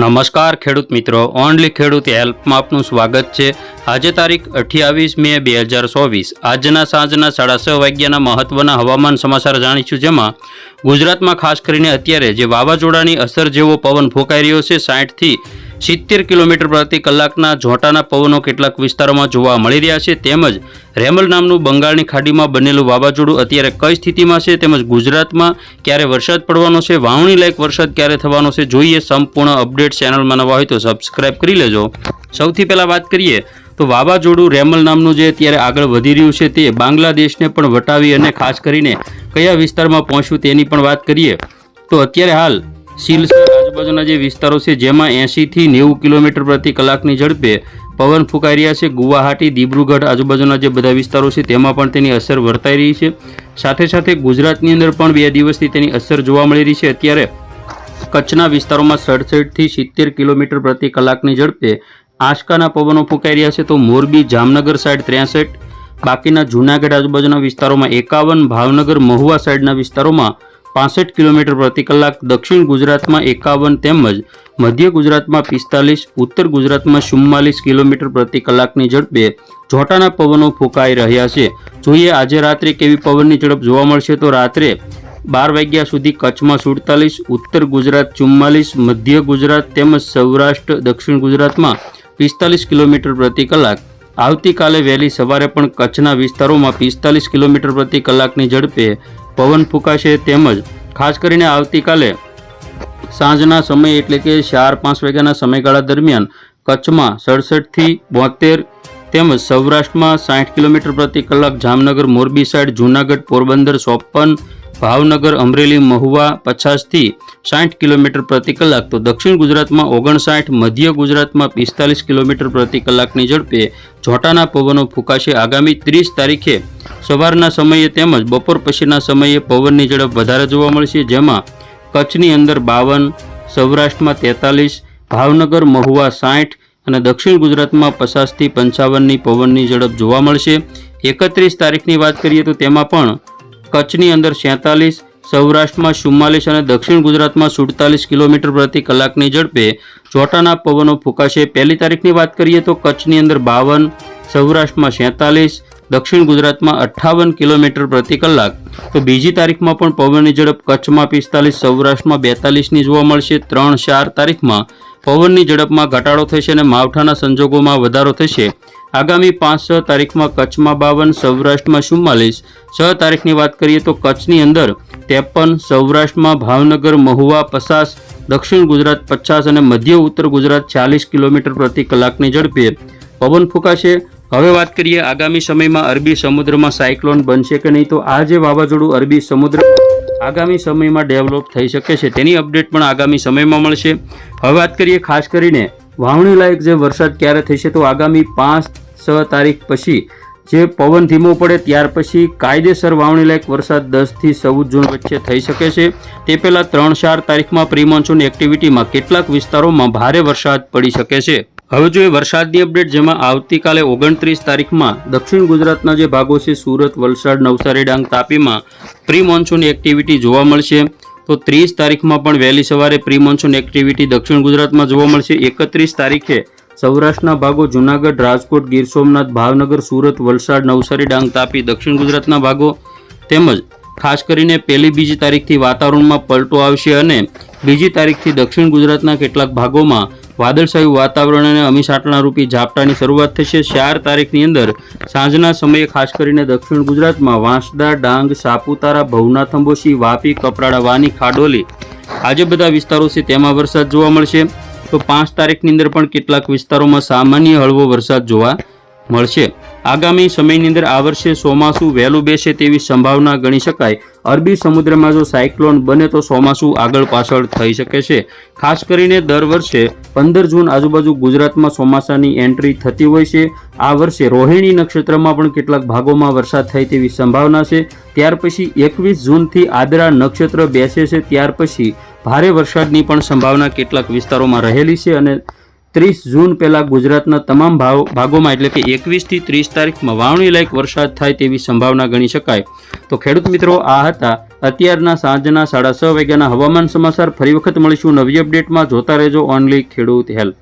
નમસ્કાર ખેડૂત મિત્રો, ઓનલી ખેડૂત હેલ્પમાં આપનું સ્વાગત છે. આજે તારીખ અઠ્યાવીસ મે બે હજાર ચોવીસ. આજના સાંજના સાડા છ વાગ્યાના મહત્વના હવામાન સમાચાર જાણીશું જેમાં ગુજરાતમાં ખાસ કરીને અત્યારે જે વાવાઝોડાની અસર જેવો પવન ફૂંકાઈ રહ્યો છે સાઠથી સિત્તેર કિલોમીટર પ્રતિ કલાકના ઝોંટાના પવનો કેટલાક વિસ્તારોમાં જોવા મળી રહ્યા છે. તેમજ રેમલ નામનું બંગાળની ખાડીમાં બનેલું વાવાઝોડું અત્યારે કઈ સ્થિતિમાં છે તેમજ ગુજરાતમાં ક્યારે વરસાદ પડવાનો છે, વાવણી લાયક વરસાદ ક્યારે થવાનો છે, જોઈએ સંપૂર્ણ અપડેટ ચેનલમાં નવા હોય તો સબસ્ક્રાઇબ કરી લેજો. સૌથી પહેલાં વાત કરીએ તો વાવાઝોડું રેમલ નામનું જે અત્યારે આગળ વધી રહ્યું છે તે બાંગ્લાદેશને પણ વટાવી અને ખાસ કરીને કયા વિસ્તારમાં પહોંચ્યું તેની પણ વાત કરીએ તો અત્યારે હાલ સિલસર આજુબાજુના જે વિસ્તારો છે, જેમાં એંશીથી નેવું કિલોમીટર પ્રતિ કલાકની ઝડપે પવન ફૂંકાઈ રહ્યા છે. ગુવાહાટી, દિબ્રુગઢ આજુબાજુના જે બધા વિસ્તારો છે, તેમાં પણ તેની અસર વર્તાઈ રહી છે. સાથે સાથે ગુજરાતની અંદર પણ બે દિવસથી તેની અસર જોવા મળી રહી છે. અત્યારે કચ્છના વિસ્તારોમાં સડસઠથી સિત્તેર કિલોમીટર પ્રતિ કલાકની ઝડપે આંચકાના પવનો ફૂંકાઈ રહ્યા છે. તો મોરબી, જામનગર સાઈડ ત્રેસઠ, બાકીના જૂનાગઢ આજુબાજુના વિસ્તારોમાં એકાવન, ભાવનગર, મહુવા સાઈડના વિસ્તારોમાં પાસઠ કિલોમીટર પ્રતિ કલાક દક્ષિણ ગુજરાતમાં એકાવન તેમજ મધ્ય ગુજરાતમાં પિસ્તાલીસ, ઉત્તર ગુજરાતમાં ચુમ્માલીસ કિલોમીટર પ્રતિ કલાકની ઝડપે જોટાના પવનો ફૂંકાઈ રહ્યા છે. જોઈએ આજે રાત્રે કેવી પવનની ઝડપ જોવા મળશે તો રાત્રે બાર વાગ્યા સુધી કચ્છમાં સુડતાલીસ, ઉત્તર ગુજરાત ચુમ્માલીસ, મધ્ય ગુજરાત તેમજ સૌરાષ્ટ્ર, દક્ષિણ ગુજરાતમાં પિસ્તાલીસ કિલોમીટર પ્રતિ કલાક આવતીકાલે વહેલી સવારે પણ કચ્છના વિસ્તારોમાં પિસ્તાલીસ કિલોમીટર પ્રતિ કલાકની ઝડપે પવન ફૂંકાશે તેમજ ખાસ કરીને આવતીકાલે સાંજના સમય એટલે કે ચાર પાંચ વાગ્યાના સમયગાળા દરમિયાન કચ્છમાં સડસઠથી બોતેર તેમજ સૌરાષ્ટ્રમાં સાઠ કિલોમીટર પ્રતિ કલાક જામનગર મોરબી સાઈડ જૂનાગઢ પોરબંદર ચોપન ભાવનગર, અમરેલી, મહુવા પચાસથી સાઠ કિલોમીટર પ્રતિ કલાક તો દક્ષિણ ગુજરાતમાં ઓગણસાઠ, મધ્ય ગુજરાતમાં પિસ્તાલીસ કિલોમીટર પ્રતિ કલાકની ઝડપે જોટાના પવનો ફૂંકાશે. આગામી ત્રીસ તારીખે સવારના સમયે તેમજ બપોર પછીના સમયે પવનની ઝડપ વધારે જોવા મળશે, જેમાં કચ્છની અંદર બાવન, સૌરાષ્ટ્રમાં તેતાલીસ, ભાવનગર, મહુવા સાઠ અને દક્ષિણ ગુજરાતમાં પચાસથી પંચાવનની પવનની ઝડપ જોવા મળશે. એકત્રીસ તારીખની વાત કરીએ તો તેમાં પણ કચ્છની અંદર સેતાલીસ સૌરાષ્ટ્રમાં ચુમ્માલીસ અને દક્ષિણ ગુજરાતમાં સુડતાલીસ કિલોમીટર પ્રતિ કલાકની ઝડપે ચોટાના પવનો ફૂંકાશે. પહેલી તારીખની વાત કરીએ તો કચ્છની અંદર બાવન, સૌરાષ્ટ્રમાં સેતાલીસ દક્ષિણ ગુજરાતમાં અઠ્ઠાવન કિલોમીટર પ્રતિ કલાક. તો બીજી તારીખમાં પણ પવનની ઝડપ કચ્છમાં પિસ્તાલીસ, સૌરાષ્ટ્રમાં બેતાલીસની જોવા મળશે. ત્રણ ચાર તારીખમાં પવનની ઝડપમાં ઘટાડો થશે અને માવઠાના સંજોગોમાં વધારો થશે. આગામી પાંચ, છ તારીખમાં કચ્છમાં બાવન, સૌરાષ્ટ્રમાં ચુમ્માલીસ. છ તારીખની વાત કરીએ તો કચ્છની અંદર ત્રેપન, સૌરાષ્ટ્રમાં ભાવનગર, મહુવા, પચાસ, દક્ષિણ ગુજરાત પચાસ અને મધ્ય ઉત્તર ગુજરાત ચાલીસ કિલોમીટર પ્રતિ કલાકની ઝડપે. પવન ફૂંકાશે. હવે વાત કરીએ આગામી સમયમાં અરબી સમુદ્રમાં સાયક્લોન બનશે કે નહીં? તો આ જે વાવાઝોડું અરબી સમુદ્ર આગામી સમયમાં ડેવલપ થઈ શકે છે. તેની અપડેટ પણ આગામી સમયમાં મળશે. હવે વાત કરીએ ખાસ કરીને વાવણી લાયક જે વરસાદ ક્યારે થશે તો આગામી પાંચ, છ તારીખ પછી જે પવન ધીમો પડે ત્યાર પછી કાયદેસર વાવણી લાયક વરસાદ દસથી ચૌદ જૂન વચ્ચે થઈ શકે છે. તે પહેલાં ત્રણ ચાર તારીખમાં પ્રી મોન્સૂન એક્ટિવિટીમાં કેટલાક વિસ્તારોમાં ભારે વરસાદ પડી શકે છે. હવે જોઈએ વરસાદની અપડેટ જેમાં આવતીકાલે ઓગણત્રીસ તારીખમાં દક્ષિણ ગુજરાતના જે ભાગો છે, સુરત, વલસાડ, નવસારી, ડાંગ તાપીમાં પ્રી મોન્સૂન એક્ટિવિટી જોવા મળશે. તો ત્રીસ તારીખમાં પણ વહેલી સવારે પ્રી મોન્સૂન એક્ટિવિટી દક્ષિણ ગુજરાતમાં જોવા મળશે. એકત્રીસ તારીખે સૌરાષ્ટ્રના ભાગો જૂનાગઢ, રાજકોટ, ગીર સોમનાથ, ભાવનગર, સુરત, વલસાડ, નવસારી, ડાંગ તાપી, દક્ષિણ ગુજરાતના ભાગો તેમજ ખાસ કરીને પહેલી બીજી તારીખથી વાતાવરણમાં પલટો આવશે અને બીજી તારીખથી દક્ષિણ ગુજરાતના કેટલાક ભાગોમાં વાદળછાયું વાતાવરણ અને અમીસાટણા રૂપી ઝાપટાની શરૂઆત થશે. ચાર તારીખની અંદર સાંજના સમયે ખાસ કરીને દક્ષિણ ગુજરાતમાં વાંસદા, ડાંગ, સાપુતારા ભવનાથ અંબોશી વાપી, કપરાડા, વાની, ખાડોલી આજે બધા વિસ્તારો છે તેમાં વરસાદ જોવા મળશે. તો પાંચ તારીખની અંદર પણ કેટલાક વિસ્તારોમાં સામાન્ય હળવો વરસાદ જોવા મળશે. આગામી સમયની અંદર આ વર્ષે ચોમાસું વહેલું બેસે તેવી સંભાવના ગણી શકાય. અરબી સમુદ્રમાં જો સાયક્લોન બને તો ચોમાસું આગળ પાછળ થઈ શકે છે. ખાસ કરીને દર વર્ષે પંદર જૂન આજુબાજુ ગુજરાતમાં ચોમાસાની એન્ટ્રી થતી હોય છે. આ વર્ષે રોહિણી નક્ષત્રમાં પણ કેટલાક ભાગોમાં વરસાદ થાય તેવી સંભાવના છે. ત્યાર પછી એકવીસ જૂનથી આદરા નક્ષત્ર બેસે છે. ત્યાર પછી ભારે વરસાદની પણ સંભાવના કેટલાક વિસ્તારોમાં રહેલી છે અને ત્રીસ જૂન પહેલાં ગુજરાતના તમામ ભાવ, ભાગોમાં એટલે કે એકવીસથી ત્રીસ તારીખમાં વાવણી લાયક વરસાદ થાય તેવી સંભાવના ગણી શકાય. તો ખેડૂત મિત્રો, આ હતા અત્યારના સાંજના સાડા છ વાગ્યાના હવામાન સમાચાર. ફરી વખત મળીશું નવી અપડેટમાં. જોતા રહેજો ઓનલી ખેડૂત હેલ્પ.